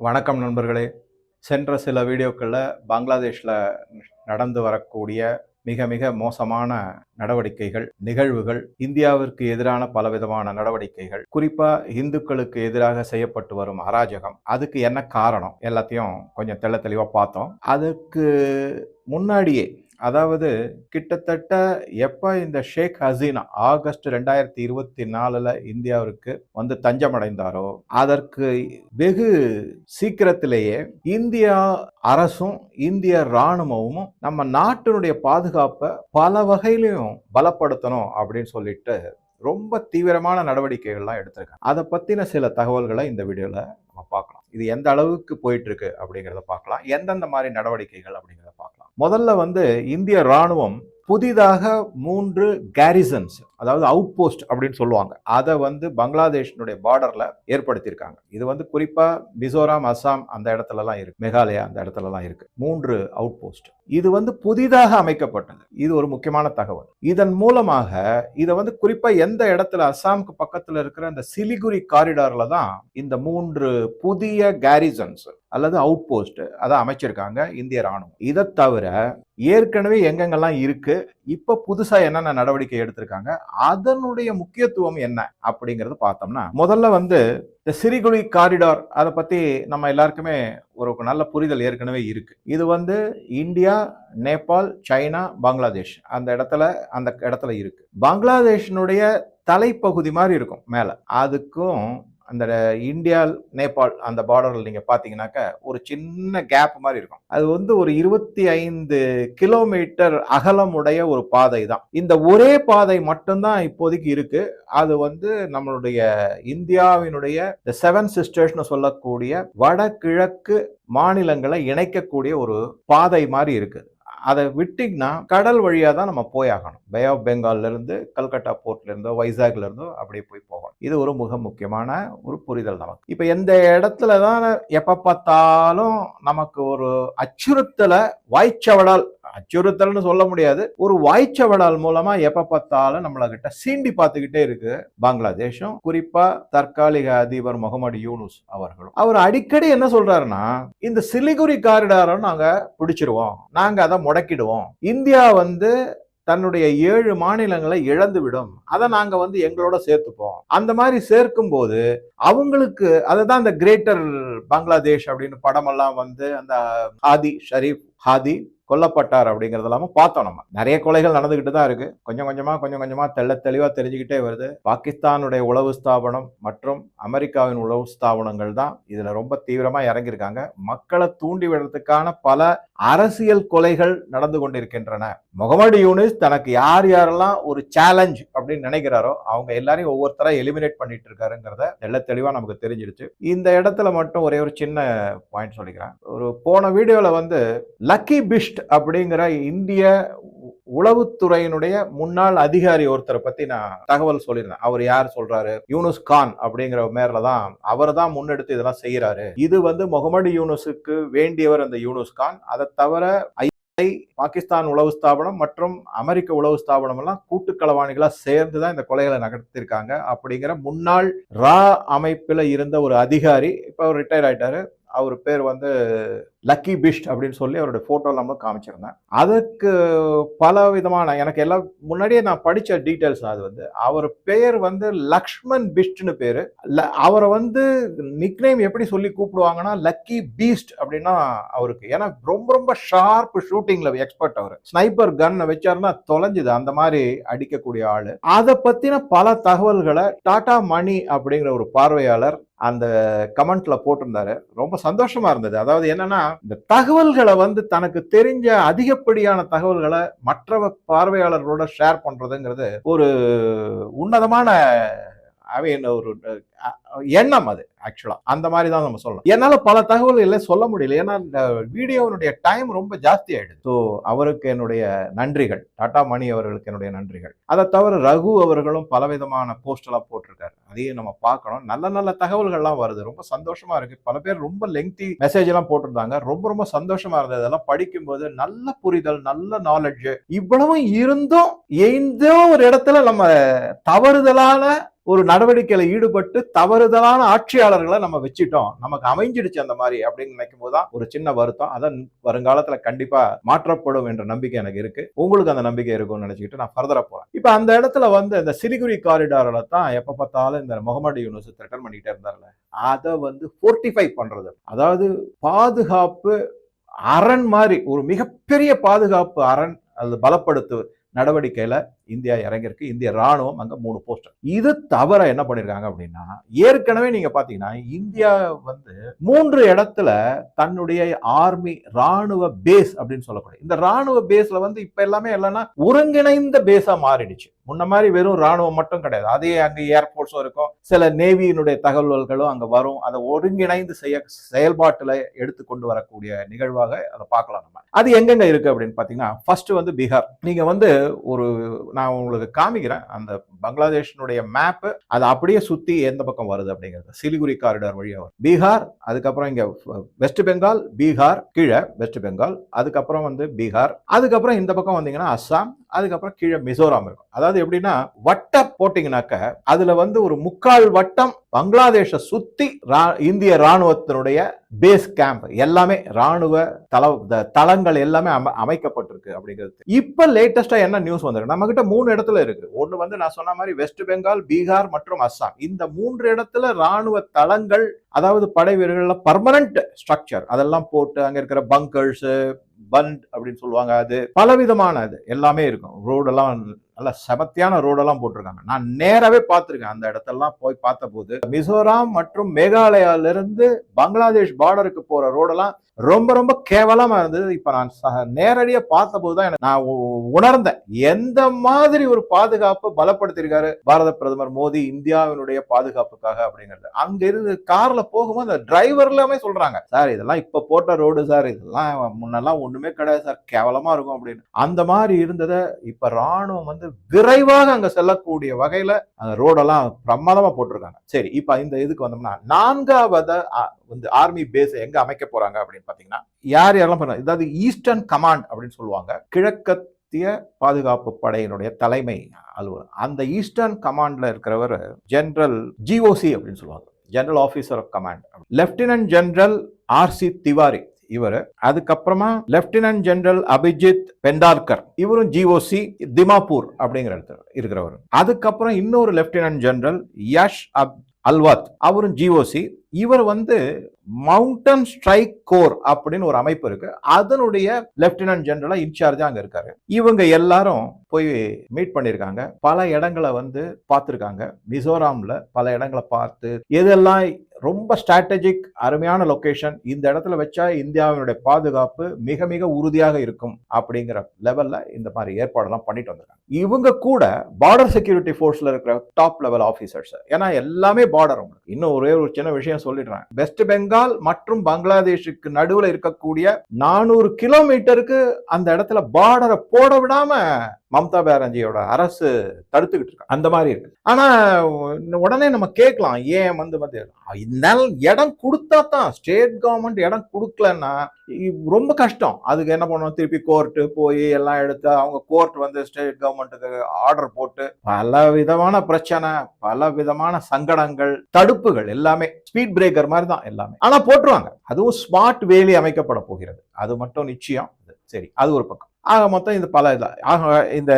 வணக்கம் நண்பர்களே. சென்ற சில வீடியோக்களில் பங்களாதேஷில் நடந்து வரக்கூடிய மிக மிக மோசமான நடவடிக்கைகள் நிகழ்வுகள் இந்தியாவிற்கு எதிரான பலவிதமான நடவடிக்கைகள் குறிப்பாக இந்துக்களுக்கு எதிராக செய்யப்பட்டு வரும் அராஜகம் அதுக்கு என்ன காரணம்? எல்லாத்தையும் கொஞ்சம் தெள்ள தெளிவாக பார்த்தோம். அதுக்கு முன்னாடியே அதாவது கிட்டத்தட்ட எப்போ இந்த ஷேக் ஹசீனா ஆகஸ்ட் ரெண்டாயிரத்தி இருபத்தி நாலில் இந்தியாவிற்கு வந்து தஞ்சமடைந்தாரோ அதற்கு வெகு சீக்கிரத்திலேயே இந்தியா அரசும் இந்திய ராணுவமும் நம்ம நாட்டினுடைய பாதுகாப்பை பல வகையிலையும் பலப்படுத்தணும் அப்படின்னு சொல்லிட்டு ரொம்ப தீவிரமான நடவடிக்கைகள்லாம் எடுத்திருக்காங்க. அதை பற்றின சில தகவல்களை இந்த வீடியோவில் நம்ம பார்க்கலாம். இது எந்த அளவுக்கு போயிட்டு இருக்கு அப்படிங்கிறத பார்க்கலாம். எந்தெந்த மாதிரி நடவடிக்கைகள் அப்படிங்கிறத பார்க்கலாம். முதல்ல வந்து இந்திய ராணுவம் புதிதாக மூன்று கேரிசன்ஸ் அதாவது அவுட் போஸ்ட் அப்படின்னு சொல்லுவாங்க. அதை வந்து பங்களாதேஷனுடைய பார்டர்ல ஏற்படுத்தியிருக்காங்க. இது வந்து குறிப்பா மிசோராம் அஸ்ஸாம் அந்த இடத்துலலாம் இருக்கு. மேகாலயா அந்த இடத்துலலாம் இருக்கு. மூன்று அவுட் போஸ்ட் இது வந்து புதிதாக அமைக்கப்பட்டது. இது ஒரு முக்கியமான தகவல். இதன் மூலமாக இதை வந்து குறிப்பா எந்த இடத்துல அஸ்ஸாமுக்கு பக்கத்துல இருக்கிற அந்த சிலிகுரி காரிடார்ல தான் இந்த மூன்று புதிய கேரிசன்ஸ் அல்லது அவுட் போஸ்ட் அதை அமைச்சிருக்காங்க இந்திய ராணுவம். இதை தவிர ஏற்கனவே எங்கெங்கெல்லாம் இருக்கு இப்ப புதுசா என்னென்ன நடவடிக்கை எடுத்திருக்காங்க அதனுடைய முக்கியத்துவம் என்ன அப்படிங்கறது பார்த்தோம்னா முதல்ல வந்து இந்த சிறிகுழி காரிடார் அதை பத்தி நம்ம எல்லாருக்குமே ஒரு நல்ல புரிதல் ஏற்கனவே இருக்கு. இது வந்து இந்தியா நேபாள் சைனா பங்களாதேஷ் அந்த இடத்துல அந்த இடத்துல இருக்கு. பங்களாதேஷனுடைய தலைப்பகுதி மாதிரி இருக்கும் மேல. அதுக்கும் அந்த இந்தியா நேபாள் அந்த பார்டரில் நீங்கள் பார்த்தீங்கன்னாக்க ஒரு சின்ன கேப் மாதிரி இருக்கும். அது வந்து ஒரு இருபத்தி ஐந்து கிலோமீட்டர் அகலமுடைய ஒரு பாதை தான் இந்த ஒரே பாதை மட்டும்தான் இப்போதைக்கு இருக்கு. அது வந்து நம்மளுடைய இந்தியாவினுடைய இந்த செவன் சிஸ்டர்ஸ்னு சொல்லக்கூடிய வடகிழக்கு மாநிலங்களை இணைக்கக்கூடிய ஒரு பாதை மாதிரி இருக்கு. அதை விட்டிங்கன்னா கடல் வழியாக தான் நம்ம போயாகணும். பே ஆஃப் பெங்கால்லேருந்து கல்கட்டா போர்ட்லேருந்தோ வைசாக்லேருந்தோ இருந்தோ அப்படியே போய் போகணும். இது ஒரு மிக முக்கியமான ஒரு புரிதல் நமக்கு. இப்போ எந்த இடத்துல தான் எப்போ பார்த்தாலும் நமக்கு ஒரு அச்சுறுத்தலை வாய்ச்சவடால் அச்சுறுத்தல்னு சொல்ல முடியாது. ஒரு வாய்ச்சவடால் மூலமா எப்ப பார்த்தாலும் நம்மள கிட்ட சீண்டி பார்த்துக்கிட்டே இருக்கு. பங்களாதேஷும் குறிப்பா தற்காலிக அதிபர் முகமது யூனுஸ் அவர்களும். அவர் அடிக்கடி என்ன சொல்றாருன்னா இந்த சிலிகுரி காரிடாரை நாங்க பிடிச்சிருவோம். நாங்க அதை முடக்கிடுவோம். இந்தியா வந்து தன்னுடைய ஏழு மாநிலங்களை இழந்து விடும் அதை நாங்க வந்து எங்களோட சேர்த்துப்போம். அந்த மாதிரி சேர்க்கும் போது அவங்களுக்கு அதுதான் இந்த கிரேட்டர் பங்களாதேஷ் அப்படின்னு படமெல்லாம் வந்து அந்த ஹாதி ஷரீப் ஹாதி கொல்லப்பட்டார் அப்படிங்கிறது இல்லாம பார்த்தோம் நம்ம. நிறைய கொலைகள் நடந்துகிட்டு தான் இருக்கு. கொஞ்சம் கொஞ்சமா கொஞ்சம் கொஞ்சமா தெள்ள தெளிவா தெரிஞ்சுக்கிட்டே வருது. பாகிஸ்தானுடைய உளவு ஸ்தாபனம் மற்றும் அமெரிக்காவின் உளவு ஸ்தாபனங்கள் தான் இதுல ரொம்ப தீவிரமா இறங்கியிருக்காங்க. மக்களை தூண்டி விடுறதுக்கான பல அரசியல் கொலைகள் நடந்து கொண்டிருக்கின்றன. முகமது யூனிஸ் தனக்கு யார் யாரெல்லாம் ஒரு சேலஞ்ச் அப்படின்னு நினைக்கிறாரோ அவங்க எல்லாரையும் ஒவ்வொருத்தரா எலிமினேட் பண்ணிட்டு இருக்காருங்கிறத தெள்ள தெளிவா நமக்கு தெரிஞ்சிடுச்சு இந்த இடத்துல மட்டும் ஒரே ஒரு சின்ன பாயிண்ட் சொல்லிக்கிறேன். ஒரு போன வீடியோல வந்து லக்கி பிஸ்ட் அப்படிங்கிற இந்திய உளவுத்துறையினுடைய முன்னாள் அதிகாரி ஒருத்தரை பத்தி நான் தகவல் சொல்லியிருந்தேன். அவர் யார் சொல்றாரு? யூனுஸ் கான் அப்படிங்கிற மேல தான் அவர் தான் முன்னெடுத்து இதெல்லாம் செய்யறாரு இது வந்து முகமது யூனுஸுக்கு வேண்டியவர் அந்த யூனுஸ் கான். அதை தவிர பாகிஸ்தான் உளவு ஸ்தாபனம் மற்றும் அமெரிக்க உளவு ஸ்தாபனம் எல்லாம் கூட்டுக்களவாணிகளா சேர்ந்து தான் இந்த கொலைகளை நடத்திருக்காங்க அப்படிங்கிற முன்னாள் ரா அமைப்பில் இருந்த ஒரு அதிகாரி இப்போ அவர் ரிட்டையர் ஆயிட்டாரு. அவர் பேர் வந்து லக்கி பிஷ்ட் அப்படின்னு சொல்லி அவருடைய ஃபோட்டோ நம்ம காமிச்சிருந்தேன். அதுக்கு பல விதமான எனக்கு எல்லாம் முன்னாடியே நான் படித்த டீட்டெயில்ஸ் அது வந்து அவர் பெயர் வந்து லக்ஷ்மன் பிஷ்ட்னு பேர். அவரை வந்து நிக்நேம் எப்படி சொல்லி கூப்பிடுவாங்கன்னா லக்கி பீஸ்ட் அப்படின்னா அவருக்கு. ஏன்னா ரொம்ப ரொம்ப ஷார்ப் ஷூட்டிங்கில் எக்ஸ்பர்ட் அவர். ஸ்னைப்பர் கன்னை வச்சாருன்னா தொலைஞ்சுது அந்த மாதிரி அடிக்கக்கூடிய ஆள். அதை பற்றின பல தகவல்களை டாடா மணி அப்படிங்கிற ஒரு பார்வையாளர் அந்த கமெண்ட்ல போட்டிருந்தாரு. ரொம்ப சந்தோஷமா இருந்தது. அதாவது என்னன்னா இந்த தகவல்களை வந்து தனக்கு தெரிஞ்ச அதிகப்படியான தகவல்களை மற்ற பார்வையாளர்களோட ஷேர் பண்றதுங்கிறது ஒரு உன்னதமான ஐ மீன் ஒரு எண்ணம் அது ஆக்சுவலாக அந்த மாதிரி தான் நம்ம சொல்லலாம் என்னால் பல தகவல்களை சொல்ல முடியல. ஏன்னா இந்த வீடியோனுடைய டைம் ரொம்ப ஜாஸ்தி ஆகிடுது ஸோ அவருக்கு என்னுடைய நன்றிகள். டாடா மணி அவர்களுக்கு என்னுடைய நன்றிகள். அதை தவிர ரகு அவர்களும் பலவிதமான போஸ்டெல்லாம் போட்டிருக்காரு. அதையும் நம்ம பார்க்கணும். நல்ல நல்ல தகவல்கள்லாம் வருது. ரொம்ப சந்தோஷமா இருக்கு. பல பேர் ரொம்ப லெங்தி மெசேஜ் எல்லாம் போட்டிருந்தாங்க. ரொம்ப ரொம்ப சந்தோஷமா இருந்தது. அதெல்லாம் படிக்கும்போது நல்ல புரிதல் நல்ல நாலெட்ஜ் இவ்வளவும் இருந்தும் எந்தோ ஒரு இடத்துல நம்ம தவறுதலான ஒரு நடவடிக்கையில ஈடுபட்டு தவறுதலான ஆட்சியாளர்களை நம்ம வச்சுட்டோம். நமக்கு அமைஞ்சிடுச்சு அந்த மாதிரி அப்படின்னு நினைக்கும் போதுதான் ஒரு சின்ன வருத்தம். அதன் வருங்காலத்துல கண்டிப்பா மாற்றப்படும் என்ற நம்பிக்கை எனக்கு இருக்கு. உங்களுக்கு அந்த நம்பிக்கை இருக்கும்னு நினைச்சுக்கிட்டு நான் ஃபர்தரா போறேன். இப்ப அந்த இடத்துல வந்து இந்த சிலிகுரி காரிடாரில் தான் எப்ப பார்த்தாலும் இந்த முகமது யூனுஸ் ரிட்டர்ன் பண்ணிட்டே இருந்தார்ல. அதை வந்து ஃபோர்ட்டிஃபை பண்றது. அதாவது பாதுகாப்பு அரண் மாதிரி ஒரு மிகப்பெரிய பாதுகாப்பு அரண் அது பலப்படுத்து நடவடிக்கையில இந்தியா இறங்கியிருக்கு. இந்திய ராணுவம் அங்க மூணு போஸ்டர் இது தவிர என்ன பண்ணியிருக்காங்க அப்படின்னா ஏற்கனவே நீங்க பாத்தீங்கன்னா இந்தியா வந்து மூன்று இடத்துல தன்னுடைய ஆர்மி ராணுவ பேஸ் அப்படின்னு சொல்லக்கூடிய இந்த ராணுவ பேஸ்ல வந்து இப்போ எல்லாமே இல்லைன்னா ஒருங்கிணைந்த பேஸா மாறிடுச்சு. முன்ன மாதிரி வெறும் ராணுவம் மட்டும் கிடையாது. அதே அங்கே ஏர்போர்ட்ஸும் இருக்கும். சில நேவியினுடைய தகவல்களும் அங்க வரும். அதை ஒருங்கிணைந்து செய்ய செயல்பாட்டில் எடுத்து கொண்டு வரக்கூடிய நிகழ்வாக அதை பார்க்கலாம் நம்ம. அது எங்கெங்க இருக்கு அப்படின்னு பார்த்தீங்கன்னா ஃபர்ஸ்ட் வந்து பீகார். நீங்கள் வந்து ஒரு நான் உங்களுக்கு காமிக்கிறேன். அந்த பங்களாதேஷனுடைய மேப்பு அதை அப்படியே சுத்தி எந்த பக்கம் வருது அப்படிங்கிறது. சிலிகுரி காரிடார் வழியாக வரும். பீகார் அதுக்கப்புறம் இங்க வெஸ்ட் பெங்கால் பீகார் கீழே வெஸ்ட் பெங்கால் அதுக்கப்புறம் வந்து பீகார் அதுக்கப்புறம் இந்த பக்கம் வந்தீங்கன்னா அஸ்ஸாம் அதுக்கப்புறம் கீழே மிசோராம் இருக்கும். அதாவது எப்படின்னா வட்ட போட்டிங்கனாக்க அதுல வந்து ஒரு முக்கால் வட்டம் பங்களாதேஷை சுத்தி ரா- இந்திய ராணுவத்தினுடைய பேஸ் கேம்ப் எல்லாமே ராணுவ தள த- தளங்கள் எல்லாமே அமைக்கப்பட்டிருக்கு அப்படிங்கிறது இப்ப லேட்டஸ்டா என்ன நியூஸ் வந்திருக்கு? நம்ம கிட்ட மூணு இடத்துல இருக்கு. ஒன்று வந்து நான் சொன்ன மாதிரி வெஸ்ட் பெங்கால் பீகார் மற்றும் அஸ்ஸாம் இந்த மூன்று இடத்துல ராணுவ தளங்கள் அதாவது படை வீரர்கள்ல பர்மனன்ட் ஸ்ட்ரக்சர் அதெல்லாம் போட்டு அங்க இருக்கிற பங்கர்ஸ் பண்ட் அப்படின்னு சொல்லுவாங்க அது. பலவிதமான அது எல்லாமே இருக்கும். ரோடெல்லாம் நல்ல செமத்தியான ரோடெல்லாம் போட்டிருக்காங்க. நான் நேராகவே பார்த்துருக்கேன் அந்த இடத்தெல்லாம் போய் பார்த்தபோது. மிசோராம் மற்றும் மேகாலயால இருந்து பங்களாதேஷ் பார்டருக்கு போற ரோடெல்லாம் ரொம்ப ரொம்ப கேவலமா இருந்தது. இப்ப நான் ச- நேரடியா பார்த்தபோது தான் எனக்கு நான் உணர்ந்தேன். எந்த மாதிரி ஒரு பாதுகாப்பு பலப்படுத்தியிருக்காரு பாரத பிரதமர் மோடி இந்தியாவினுடைய பாதுகாப்புக்காக அப்படிங்கிறது. அங்க இருந்து கார்ல போகும்போது அந்த டிரைவர் எல்லாமே சொல்றாங்க சார் இதெல்லாம் இப்ப போட்ட ரோடு சார் இதெல்லாம் முன்னெல்லாம் ஒண்ணுமே கிடையாது சார் கேவலமா இருக்கும் அப்படின்னு. அந்த மாதிரி இருந்ததை இப்ப ராணுவம் வந்து விரைவாக அங்க செல்லக்கூடிய வகையில அந்த ரோடெல்லாம் பிரமாதமா போட்டிருக்காங்க. சரி இப்ப இந்த இதுக்கு வந்தோம்னா நான்காவது வந்து ஆர்மி பேஸ் எங்க அமைக்க போறாங்க அப்படின்னு பாத்தீங்கன்னா யார் யாரெல்லாம் பண்ண இதாவது ஈஸ்டர்ன் கமாண்ட் அப்படின்னு சொல்லுவாங்க கிழக்கத்திய பாதுகாப்பு படையினுடைய தலைமை அலுவலர். அந்த ஈஸ்டர்ன் கமாண்ட்ல இருக்கிறவர் ஜெனரல் ஜிஓசி அப்படின்னு சொல்லுவாங்க. General officer of command lieutenant general R C Tiwari இவர். அதுக்கப்புறமா லெப்டினன்ட் ஜெனரல் அபிஜித் பெண்டார்கர் இவரும் ஜிஓசி திமாப்பூர் அப்படிங்கிற இடத்துல இருக்கிறவர். அதுக்கப்புறம் இன்னொரு லெப்டினன்ட் ஜெனரல் யஷ் அப் அல்வாத் அவரும் ஜிஓசி இவர் வந்து மவுண்டன் ஸ்ட்ரைக் கோர் அப்படின்னு ஒரு அமைப்பு இருக்கு. அதனுடைய லெப்டினன்ட் ஜெனரலா இன்சார்ஜா அங்க இருக்காரு. இவங்க எல்லாரும் போய் மீட் பண்ணிருக்காங்க. பல இடங்களை வந்து பார்த்துருக்காங்க. மிசோராம்ல பல இடங்களை பார்த்து எதெல்லாம் ரொம்ப ஸ்ட்ராட்டஜிக் அருமையான லொக்கேஷன் இந்த இடத்துல வச்சா இந்தியாவினுடைய பாதுகாப்பு மிக மிக உறுதியாக இருக்கும் அப்படிங்கிற லெவலில் இந்த மாதிரி ஏற்பாடெல்லாம் பண்ணிட்டு வந்திருக்காங்க. இவங்க கூட பார்டர் செக்யூரிட்டி ஃபோர்ஸில் இருக்கிற டாப் லெவல் ஆஃபீஸர்ஸ் ஏன்னா எல்லாமே பார்டர் உங்களுக்கு இன்னும் ஒரே ஒரு சின்ன விஷயம் சொல்லிடுறேன். வெஸ்ட் பெங்கால் மற்றும் பங்களாதேஷுக்கு நடுவில் இருக்கக்கூடிய நானூறு கிலோமீட்டருக்கு அந்த இடத்துல பார்டரை போட விடாம மம்தா பானர்ஜியோட அரசு தடுத்துக்கிட்டு இருக்கு. அந்த மாதிரி இருக்கு. ஆனா உடனே நம்ம கேட்கலாம். ஏன் வந்து வந்து நல் இடம் கொடுத்தா தான் ஸ்டேட் கவர்மெண்ட் இடம் கொடுக்கலன்னா ரொம்ப கஷ்டம். அதுக்கு என்ன பண்ணணும் திருப்பி கோர்ட்டு போய் எல்லாம் எடுத்து அவங்க கோர்ட் வந்து ஸ்டேட் கவர்மெண்ட்டுக்கு ஆர்டர் போட்டு பல விதமான பிரச்சனை பல விதமான சங்கடங்கள் தடுப்புகள் எல்லாமே. ஸ்பீட் பிரேக்கர் மாதிரி தான் எல்லாமே. ஆனால் போட்டுருவாங்க. அதுவும் ஸ்மார்ட் வேலி அமைக்கப்பட போகிறது. அது மட்டும் நிச்சயம். சரி. அது ஒரு பக்கம். ஆக மொத்தம் இது பல இது ஆக இந்த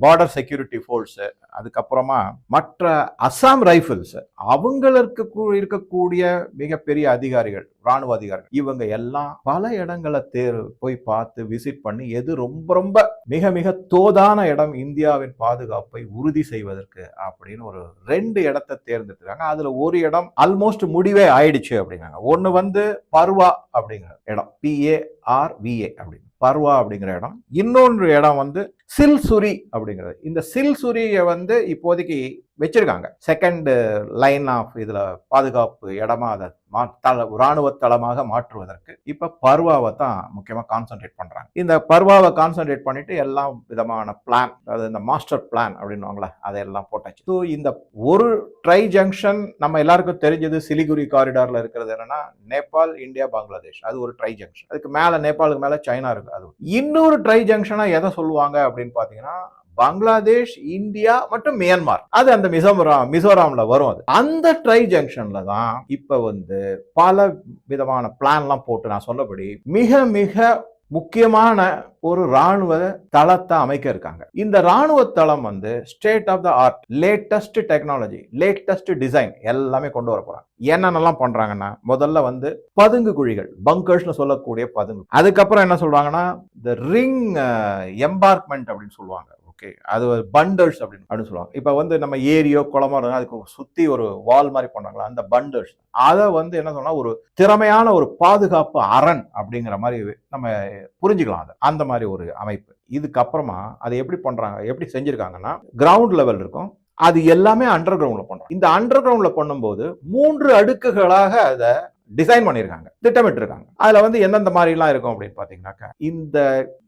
பார்டர் செக்யூரிட்டி ஃபோர்ஸு அதுக்கப்புறமா மற்ற அசாம் ரைஃபிள்ஸ் அவங்களுக்கு கூ- இருக்கக்கூடிய மிகப்பெரிய அதிகாரிகள் ராணுவ அதிகாரிகள் இவங்க எல்லாம் பல இடங்களை தேர் போய் பார்த்து விசிட் பண்ணி எது ரொம்ப ரொம்ப மிக மிக தோதான இடம் இந்தியாவின் பாதுகாப்பை உறுதி செய்வதற்கு அப்படின்னு ஒரு ரெண்டு இடத்தை தேர்ந்தெடுத்துருக்காங்க. அதுல ஒரு இடம் ஆல்மோஸ்ட் முடிவே ஆயிடுச்சு அப்படிங்கிறாங்க ஒன்று வந்து பர்வா அப்படிங்கிற இடம் பிஏஆர் விஏ அப்படின்னு. பர்வா அப்படிங்கிற இடம். இன்னொன்று இடம் வந்து சில்சுரி அப்படிங்கிறது. இந்த சில்சுரியை வந்து இப்போதைக்கு வச்சிருக்காங்க. செகண்ட் லைன் ஆஃப் இதில் பாதுகாப்பு இடமா அதை மா- தள ராணுவ தளமாக மாற்றுவதற்கு இப்போ பர்வாவை தான் முக்கியமாக கான்சென்ட்ரேட் பண்ணுறாங்க இந்த பர்வாவை கான்சென்ட்ரேட் பண்ணிட்டு எல்லா விதமான பிளான் அதாவது இந்த மாஸ்டர் பிளான் அப்படின்னுவாங்களே அதையெல்லாம் போட்டாச்சு. ஸோ இந்த ஒரு ட்ரை ஜங்ஷன் நம்ம எல்லாருக்கும் தெரிஞ்சது சிலிகுரி காரிடாரில் இருக்கிறது என்னன்னா நேபாள் இந்தியா பங்களாதேஷ். அது ஒரு ட்ரை ஜங்ஷன் அதுக்கு மேலே நேபாளுக்கு மேலே சைனா இருக்கு. அது இன்னொரு ட்ரை ஜங்ஷனாக எதை சொல்லுவாங்க அப்படின்னு பார்த்தீங்கன்னா பங்களாதேஷ் இந்தியா மற்றும் மியான்மர். அது அந்த மிசோரம் மிசோராம்ல வரும் அது. அந்த ட்ரை ஜங்ஷன்ல தான் இப்ப வந்து பல விதமான பிளான்லாம் போட்டு நான் சொன்னபடி மிக மிக முக்கியமான ஒரு ராணுவ தளத்தை அமைக்க இருக்காங்க. இந்த ராணுவ தளம் வந்து state of the art latest technology latest design எல்லாமே கொண்டு வர போறாங்க. என்னென்னலாம் பண்றாங்கன்னா முதல்ல வந்து பதுங்கு குழிகள் பங்கர்ஸ்னு சொல்லக்கூடிய பதுங்கு. அதுக்கப்புறம் என்ன சொல்றாங்கன்னா இந்த ரிங் எம்பார்க்மெண்ட் அப்படின்னு சொல்லுவாங்க. ஓகே. அது பண்டர்ஸ் அப்படின்னு அப்படின்னு சொல்லுவாங்க. இப்போ வந்து நம்ம ஏரியோ குளமோ அதுக்கு சுற்றி ஒரு வால் மாதிரி பண்ணாங்களா அந்த பண்டர்ஸ் அதை வந்து என்ன சொன்னால் ஒரு திறமையான ஒரு பாதுகாப்பு அரண் அப்படிங்கிற மாதிரி நம்ம புரிஞ்சுக்கலாம் அது. அந்த மாதிரி ஒரு அமைப்பு. இதுக்கப்புறமா அதை எப்படி பண்ணுறாங்க எப்படி செஞ்சுருக்காங்கன்னா கிரவுண்ட் லெவல் இருக்கும். அது எல்லாமே அண்டர் கிரவுண்டில் பண்றோம் இந்த அண்டர் கிரவுண்டில் பண்ணும்போது மூன்று அடுக்குகளாக அதை டிசைன் பண்ணியிருக்காங்க திட்டமிட்டிருக்காங்க. அதில் வந்து எந்தெந்த மாதிரிலாம் இருக்கும் அப்படின்னு பார்த்தீங்கன்னாக்கா இந்த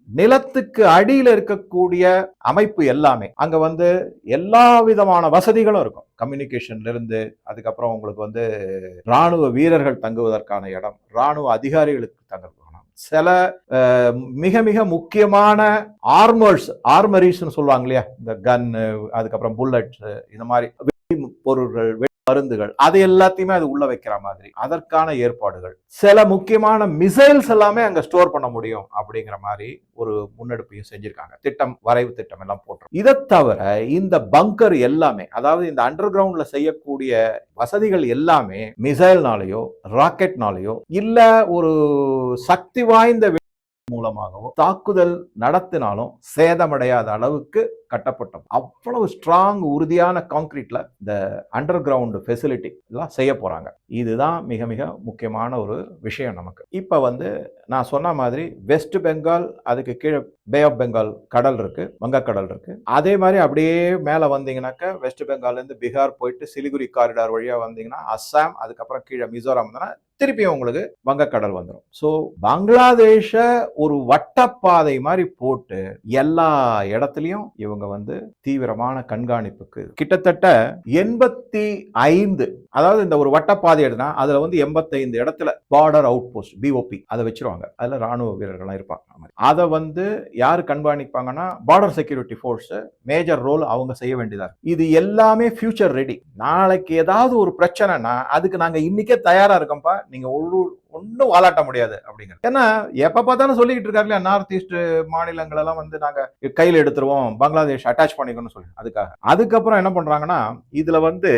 நிலத்துக்கு அடியில் இருக்கக்கூடிய அமைப்பு எல்லாமே. அங்க வந்து எல்லா விதமான வசதிகளும் இருக்கும். கம்யூனிகேஷன்ல இருந்து அதுக்கப்புறம் உங்களுக்கு வந்து ராணுவ வீரர்கள் தங்குவதற்கான இடம் ராணுவ அதிகாரிகளுக்கு தங்குறதுக்கான சில மிக மிக முக்கியமான ஆர்மர்ஸ் ஆர்மரிஸ்னு சொல்லுவாங்க இல்லையா? இந்த கன்னு அதுக்கப்புறம் புல்லட் இந்த மாதிரி பொருள்கள் மருந்துகள். அது எல்லாத்தையுமே அது உள்ள வைக்கிற மாதிரி. அதற்கான ஏற்பாடுகள். சில முக்கியமான மிசைல்ஸ் எல்லாமே அங்க ஸ்டோர் பண்ண முடியும் அப்படிங்கிற மாதிரி ஒரு முன்னெடுப்பையும் செஞ்சிருக்காங்க. திட்டம் வரைவு திட்டம் எல்லாம் போட்டு இதை தவிர இந்த பங்கர் எல்லாமே அதாவது இந்த அண்டர் கிரவுண்ட்ல செய்யக்கூடிய வசதிகள் எல்லாமே மிசைல்னாலேயோ ராக்கெட்னாலேயோ இல்ல ஒரு சக்தி வாய்ந்த மூலமாகவும் தாக்குதல் நடத்தினாலும் சேதமடையாத அளவுக்கு கட்டப்பட்டோம். அவ்வளவு ஸ்ட்ராங் உறுதியான காங்கிரீட்ல இந்த அண்டர் கிரவுண்ட் ஃபெசிலிட்டி எல்லாம் செய்ய போறாங்க. இதுதான் மிக மிக முக்கியமான ஒரு விஷயம் நமக்கு. இப்போ வந்து நான் சொன்ன மாதிரி வெஸ்ட் பெங்கால் அதுக்கு கீழே பே ஆஃப் பெங்கால் கடல் இருக்கு வங்கக்கடல் இருக்கு. அதே மாதிரி அப்படியே மேலே வந்தீங்கன்னாக்க வெஸ்ட் பெங்கால்ல இருந்து பீகார் போயிட்டு சிலிகுரி காரிடார் வழியாக வந்தீங்கன்னா அஸ்ஸாம் அதுக்கப்புறம் கீழே மிசோரம் வந்தனா திருப்பியும் உங்களுக்கு வங்கக்கடல் வந்துடும் ஸோ பங்களாதேஷ ஒரு வட்டப்பாதை மாதிரி போட்டு எல்லா இடத்துலையும் இவங்க வந்து தீவிரமான கண்காணிப்புக்கு கிட்டத்தட்ட எண்பத்தி ஐந்து அதாவது இந்த ஒரு வட்டப்பாதை எடுனா அதுல வந்து எண்பத்தைந்து இடத்துல பார்டர் அவுட் போஸ்ட் பிஓபி அதை வச்சிருவாங்க. அதுல ராணுவ வீரர்கள்லாம் இருப்பாங்க. அதை வந்து யார் கண்காணிப்பாங்கன்னா border security force major role அவங்க செய்ய வேண்டியதா இது எல்லாமே ஃபியூச்சர் ரெடி நாளைக்கு ஏதாவது ஒரு பிரச்சனைனா அதுக்கு நாங்க இன்னைக்கே தயாரா இருக்கோம்ப்பா. நீங்கள் ஒரு ஒன்றும் வாலாட்ட முடியாது அப்படிங்கிறது. ஏன்னா எப்போ பார்த்தாலும் சொல்லிக்கிட்டு இருக்காரு இல்லையா நார்த் ஈஸ்ட் மாநிலங்களெல்லாம் வந்து நாங்கள் கையில் எடுத்துருவோம் பங்களாதேஷ் அட்டாச் பண்ணிக்கணும்னு சொல்லி. அதுக்காக. அதுக்கப்புறம் என்ன பண்ணுறாங்கன்னா இதில் வந்து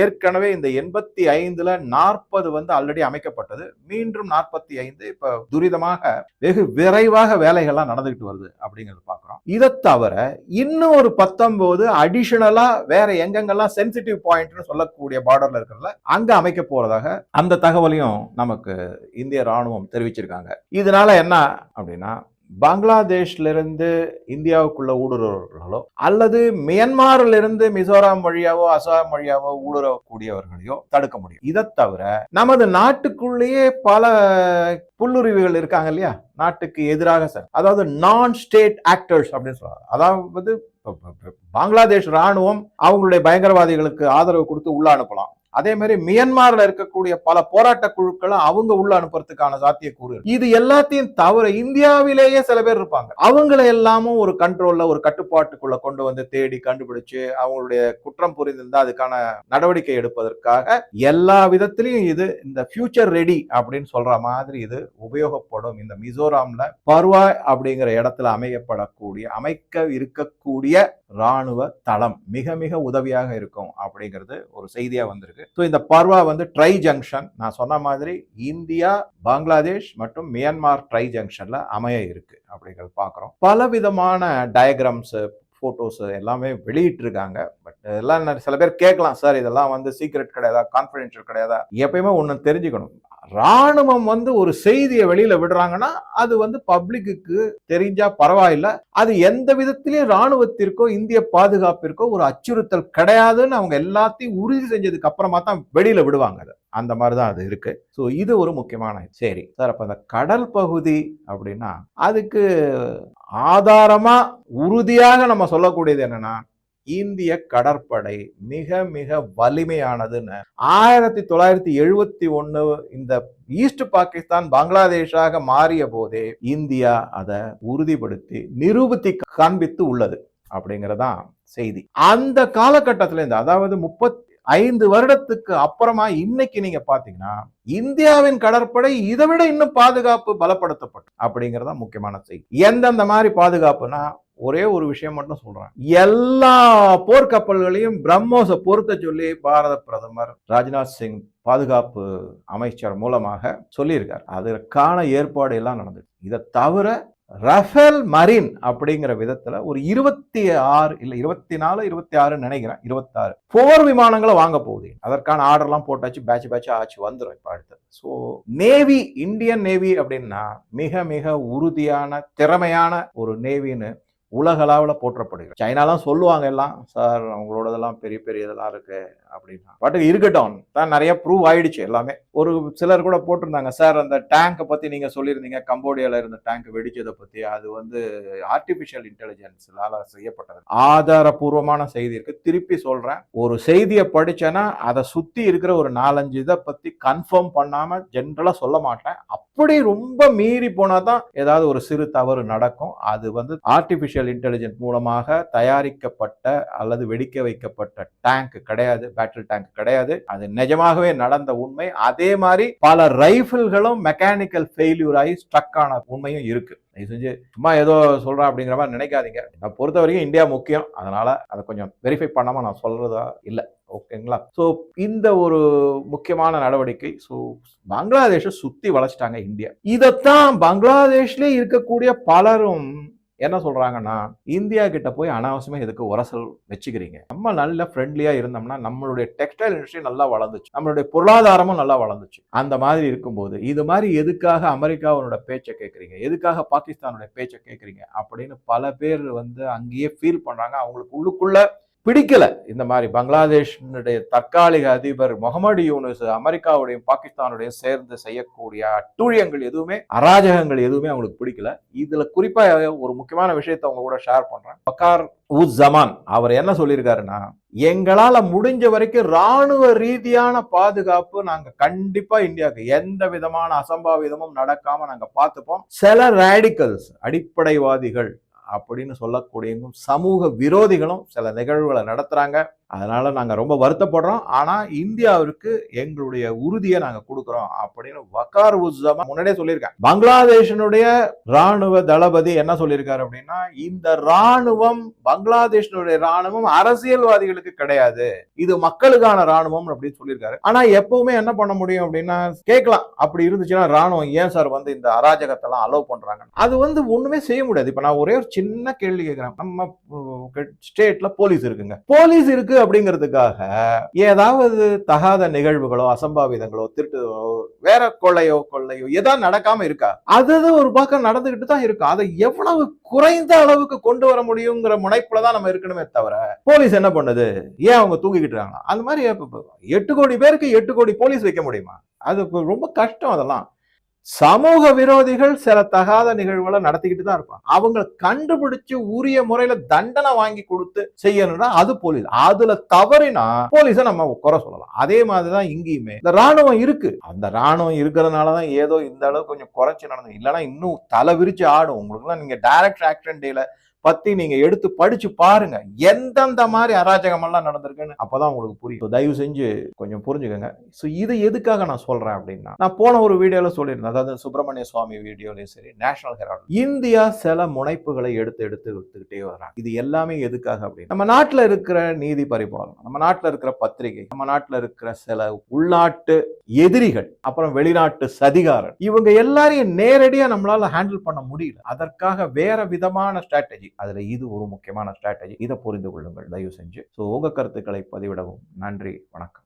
ஏற்கனவே இந்த எண்பத்தி ஐந்தில் நாற்பது வந்து ஆல்ரெடி அமைக்கப்பட்டது. மீண்டும் நாற்பத்தி ஐந்து இப்போ துரிதமாக வெகு விரைவாக வேலைகள்லாம் நடந்துகிட்டு வருது அப்படிங்கிறது பார்க்கணும். இதை தவிர இன்னும் ஒரு பத்தொன்பது அடிஷனலா வேற எங்கெங்கெல்லாம் சென்சிட்டிவ் பாயிண்ட்னு சொல்லக்கூடிய பார்டர்ல இருக்கிறதுல அங்க அமைக்க போறதாக அந்த தகவலையும் நமக்கு இந்திய ராணுவம் தெரிவிச்சிருக்காங்க. இதனால என்ன அப்படின்னா பங்களாதேஷ்லிருந்து இந்தியாவுக்குள்ள ஊடுருவர்களோ அல்லது மியன்மாரிலிருந்து இருந்து மிசோராம் வழியாவோ அசாம் வழியாவோ ஊடுருவக்கூடியவர்களையோ தடுக்க முடியும். இதை தவிர நமது நாட்டுக்குள்ளேயே பல புல்லுரிவுகள் இருக்காங்க இல்லையா? நாட்டுக்கு எதிராக சார் அதாவது நான் ஸ்டேட் ஆக்டர்ஸ் அப்படின்னு சொல்றாங்க அதாவது இப்ப- பங்களாதேஷ் ராணுவம் அவங்களுடைய பயங்கரவாதிகளுக்கு ஆதரவு கொடுத்து உள்ள அனுப்பலாம். அதே மாதிரி மியன்மார்ல இருக்கக்கூடிய பல போராட்ட குழுக்களை அவங்க உள்ள அனுப்புறதுக்கான சாத்தியக்கூறு இது எல்லாத்தையும் தவிர இந்தியாவிலேயே சில பேர் இருப்பாங்க. அவங்களை எல்லாமும் ஒரு கண்ட்ரோல்ல ஒரு கட்டுப்பாட்டுக்குள்ள கொண்டு வந்து தேடி கண்டுபிடிச்சு அவங்களுடைய குற்றம் புரிந்திருந்தா அதுக்கான நடவடிக்கை எடுப்பதற்காக எல்லா விதத்திலையும் இது இந்த ஃபியூச்சர் ரெடி அப்படின்னு சொல்ற மாதிரி இது உபயோகப்படும். இந்த மிசோராம்ல பர்வாய் அப்படிங்கிற இடத்துல அமையப்படக்கூடிய அமைக்க இருக்கக்கூடிய ராணுவ தளம் மிக மிக உதவியாக இருக்கும் அப்படிங்கிறது ஒரு செய்தியாக வந்திருக்கு. ஸோ இந்த பர்வா வந்து ட்ரை ஜங்ஷன் நான் சொன்ன மாதிரி இந்தியா பங்களாதேஷ் மற்றும் மியான்மர் ட்ரை ஜங்ஷனில் அமைய இருக்கு அப்படிங்கிறது பார்க்குறோம் பல விதமான டயக்ராம்ஸு ஃபோட்டோஸ் எல்லாமே வெளியிட்டிருக்காங்க. பட் எல்லாம் சில பேர் கேட்கலாம் சார் இதெல்லாம் வந்து சீக்ரெட் கிடையாதா? கான்ஃபிடென்ஷியல் கிடையாதா? எப்பயுமே ஒன்று தெரிஞ்சுக்கணும். ராணுவம் வந்து ஒரு செய்தியை வெளியில விடுறாங்கன்னா அது வந்து பப்ளிக்கு தெரிஞ்சா பரவாயில்ல. அது எந்த விதத்திலையும் ராணுவத்திற்கோ இந்திய பாதுகாப்பிற்கோ ஒரு அச்சுறுத்தல் கிடையாதுன்னு அவங்க எல்லாத்தையும் உறுதி செஞ்சதுக்கு அப்புறமா தான் வெளியில விடுவாங்க அது. அந்த மாதிரி தான் அது இருக்கு. ஸோ இது ஒரு முக்கியமான சரி சார் அப்போ அந்த கடல் பகுதி அப்படின்னா அதுக்கு ஆதாரமா உறுதியாக நம்ம சொல்லக்கூடியது என்னன்னா இந்திய கடற்படை மிக மிக வலிமையானதுன்னு. ஆயிரத்தி தொள்ளாயிரத்தி எழுபத்தி ஒண்ணு இந்த ஈஸ்ட் பாகிஸ்தான் பங்களாதேஷாக மாறிய போதே இந்தியா அதை உறுதிப்படுத்தி நிரூபித்து காண்பித்து உள்ளது அப்படிங்கிறதான் செய்தி. அந்த காலகட்டத்துல இருந்து அதாவது முப்பத்தி ஐந்து வருடத்துக்கு அப்புறமா இன்னைக்கு நீங்க பாத்தீங்கன்னா இந்தியாவின் கடற்படை இதை விட இன்னும் பாதுகாப்பு பலப்படுத்தப்பட்டு அப்படிங்கறதா முக்கியமான செய்தி. எந்தெந்த மாதிரி பாதுகாப்புனா ஒரே ஒரு விஷயம் மட்டும் சொல்றேன். எல்லா போர்க்கப்பல்களையும் பிரம்மோஸை பொருத்த சொல்லி பாரத பிரதமர் ராஜ்நாத் சிங் பாதுகாப்பு அமைச்சர் மூலமாக சொல்லியிருக்கார். அதற்கான ஏற்பாடு எல்லாம் நடந்தது இதை தவிர ரஃபேல் மரின் அப்படிங்கிற விதத்துல ஒரு இருபத்தி ஆறு இல்ல இருபத்தி நாலு இருபத்தி ஆறு நினைக்கிறேன். இருபத்தாறு. போர் விமானங்களை வாங்க போகுது. அதற்கான ஆர்டர்லாம் போட்டாச்சு பேட்ச் பேட்ச் ஆச்சு வந்துடும் இப்ப அடுத்தது ஸோ நேவி இந்தியன் நேவி அப்படின்னா மிக மிக உறுதியான திறமையான ஒரு நேவின்னு உலகளாவில் போற்றப்படுகிறது. சைனாலாம் சொல்லுவாங்க எல்லாம் சார் அவங்களோடதெல்லாம் பெரிய பெரிய இதெல்லாம் இருக்கு அப்படின்னா. பட் இருக்கட்டும். தான் நிறைய ப்ரூவ் ஆயிடுச்சு எல்லாமே. ஒரு சிலர் கூட போட்டிருந்தாங்க சார் அந்த டேங்கை பத்தி நீங்க சொல்லியிருந்தீங்க. கம்போடியால இருந்த டேங்க் வெடிச்சதை பத்தி. அது வந்து ஆர்டிபிஷியல் இன்டெலிஜென்ஸ்னால செய்யப்பட்டது. ஆதாரபூர்வமான செய்தி இருக்கு. திருப்பி சொல்றேன். ஒரு செய்தியை படிச்சேன்னா அதை சுத்தி இருக்கிற ஒரு நாலஞ்சு இதை பத்தி கன்ஃபார்ம் பண்ணாம ஜென்ரலா சொல்ல மாட்டேன். அப்படி ரொம்ப மீறி போனா தான் ஏதாவது ஒரு சிறு தவறு நடக்கும். அது வந்து ஆர்டிஃபிஷியல் இன்டெலிஜென்ஸ் மூலமாக தயாரிக்கப்பட்ட அல்லது வெடிக்க வைக்கப்பட்ட டேங்க் கிடையாது பேட்டில் டேங்க் கிடையாது. அது நிஜமாகவே நடந்த உண்மை. அதே மாதிரி பல ரைஃபிள்களும் மெக்கானிக்கல் ஃபெயில்யூர் ஆகி ஸ்ட்ரக் ஆன உண்மையும் இருக்கு. தயவு செஞ்சு சும்மா ஏதோ சொல்றேன் அப்படிங்கிற மாதிரி நினைக்காதீங்க. நான் பொறுத்த வரைக்கும் இந்தியா முக்கியம். அதனால அதை கொஞ்சம் வெரிஃபை பண்ணாம நான் சொல்றதா இல்லை. ஓகேங்களா? ஸோ இந்த ஒரு முக்கியமான நடவடிக்கை ஸோ பங்களாதேஷை சுற்றி வளைச்சிட்டாங்க இந்தியா. இதைத்தான் பங்களாதேஷ்லேயே இருக்கக்கூடிய பலரும் என்ன சொல்கிறாங்கன்னா இந்தியா கிட்ட போய் அனாவசியமாக எதுக்கு உரசல் வச்சுக்கிறீங்க? நம்ம நல்ல ஃப்ரெண்ட்லியாக இருந்தோம்னா நம்மளுடைய டெக்ஸ்டைல் இண்டஸ்ட்ரி நல்லா வளர்ந்துச்சு. நம்மளுடைய பொருளாதாரமும் நல்லா வளர்ந்துச்சு. அந்த மாதிரி இருக்கும்போது இது மாதிரி எதுக்காக அமெரிக்காவோட பேச்சை கேட்குறீங்க? எதுக்காக பாகிஸ்தானோட பேச்சை கேட்குறீங்க? அப்படின்னு பல பேர் வந்து அங்கேயே ஃபீல் பண்ணுறாங்க அவங்களுக்கு உள்ளுக்குள்ளே பிடிக்கல. இந்த மாதிரி பங்களாதேஷனுடைய தற்காலிக அதிபர் முகமது யூனுஸ் அமெரிக்காவுடையும் பாகிஸ்தானுடையும் சேர்ந்து செய்யக்கூடிய அட்டூழியங்கள் எதுவுமே அராஜகங்கள் எதுவுமே அவங்களுக்கு பிடிக்கல. இதுல குறிப்பா ஒரு முக்கியமான விஷயத்தை அவங்க கூட ஷேர் பண்றேன். பக்கார் உஸ் ஜமான் அவர் என்ன சொல்லியிருக்காருன்னா எங்களால முடிஞ்ச வரைக்கும் ராணுவ ரீதியான பாதுகாப்பு நாங்க கண்டிப்பா இந்தியாவுக்கு எந்த விதமான அசம்பாவிதமும் நடக்காம நாங்க பார்த்துப்போம். சில ரேடிக்கல்ஸ் அடிப்படைவாதிகள் அப்படின்னு சொல்லக்கூடியவங்க சமூக விரோதிகளும் சில நிகழ்வுகளை நடத்துகிறாங்க அதனால் நாங்கள் ரொம்ப வருத்தப்படுறோம். ஆனால் இந்தியாவிற்கு எங்களுடைய உறுதியை நாங்கள் கொடுக்குறோம் அப்படின்னு வக்கார் உஸ்ஸமா முன்னாடியே சொல்லியிருக்காங்க பங்களாதேஷனுடைய ராணுவ தளபதி என்ன சொல்லியிருக்காரு அப்படின்னா இந்த ராணுவம் பங்களாதேஷனுடைய ராணுவம் அரசியல்வாதிகளுக்கு கிடையாது. இது மக்களுக்கான ராணுவம் அப்படின்னு சொல்லியிருக்காரு. ஆனால் எப்பவுமே என்ன பண்ண முடியும் அப்படின்னா கேட்கலாம். அப்படி இருந்துச்சுன்னா ராணுவம் ஏன் சார் வந்து இந்த அராஜகத்தெல்லாம் அலோவ் பண்ணுறாங்க அது வந்து ஒன்றுமே செய்ய முடியாது. இப்போ நான் ஒரே ஒரு சின்ன கேள்வி கேட்குறேன். நம்ம ஸ்டேட்டில் போலீஸ் இருக்குங்க. போலீஸ் இருக்கு அப்படிங்கிறதுக்காக ஏதாவது தகாத நிகழ்வுகளோ அசம்பாவிதங்களோ திருட்டுகளோ வேற கொள்ளையோ கொள்ளையோ ஏதாவது நடக்காம இருக்கா? அது ஒரு பக்கம் நடந்துகிட்டு தான் இருக்கும் அதை எவ்வளவு குறைந்த அளவுக்கு கொண்டு வர முடியுங்கிற முனைப்புல தான் நம்ம இருக்கணுமே தவிர போலீஸ் என்ன பண்ணுது? ஏன் அவங்க தூங்கிக்கிட்டு இருக்காங்க? அந்த மாதிரி எட்டு கோடி பேருக்கு எட்டு கோடி போலீஸ் வைக்க முடியுமா? அது ரொம்ப கஷ்டம் அதெல்லாம். சமூக விரோதிகள் சில தகாத நிகழ்வுகளை நடத்திக்கிட்டு தான் இருப்பாங்க. அவங்களை கண்டுபிடிச்சு உரிய முறையில தண்டனை வாங்கி கொடுத்து செய்யணும்னா அது போலீஸ். அதுல தவறினா போலீஸை நம்ம குறை சொல்லலாம். அதே மாதிரிதான் இங்கேயுமே. இந்த ராணுவம் இருக்கு. அந்த ராணுவம் இருக்கிறதுனாலதான் ஏதோ இந்த அளவு கொஞ்சம் குறைச்சு நடந்தது. இல்லைன்னா இன்னும் தலை விரிச்சு ஆடும். உங்களுக்கு நீங்க டைரக்ட் ஆக்சிடென்ட் டேல பத்தி நீங்க எடுத்து படிச்சு பாருங்க. எந்தெந்த மாதிரி அராஜகம் எல்லாம் நடந்திருக்குன்னு அப்பதான் உங்களுக்கு புரியும். தயவு செஞ்சு கொஞ்சம் புரிஞ்சுக்கோங்க. ஸோ இது எதுக்காக நான் சொல்றேன் அப்படின்னா நான் போன ஒரு வீடியோல சொல்லியிருந்தேன். அதாவது சுப்பிரமணிய சுவாமி வீடியோலையும் சரி நேஷனல் ஹெரால்ட் இந்தியா சில முனைப்புகளை எடுத்து எடுத்து எடுத்துக்கிட்டே வர்றாங்க இது எல்லாமே எதுக்காக அப்படின்னு நம்ம நாட்டில் இருக்கிற நீதி பரிபாலனம் நம்ம நாட்டில் இருக்கிற பத்திரிகை நம்ம நாட்டில் இருக்கிற சில உள்நாட்டு எதிரிகள் அப்புறம் வெளிநாட்டு சதிகாரன் இவங்க எல்லாரையும் நேரடியாக நம்மளால ஹேண்டில் பண்ண முடியல. அதற்காக வேற விதமான ஸ்ட்ராட்டஜி அதில் இது ஒரு முக்கியமான ஸ்ட்ராட்டஜி இதை புரிந்து கொள்ளுங்கள். தயவு செஞ்சு. ஸோ உங்கள் கருத்துக்களை பதிவிடவும். நன்றி. வணக்கம்.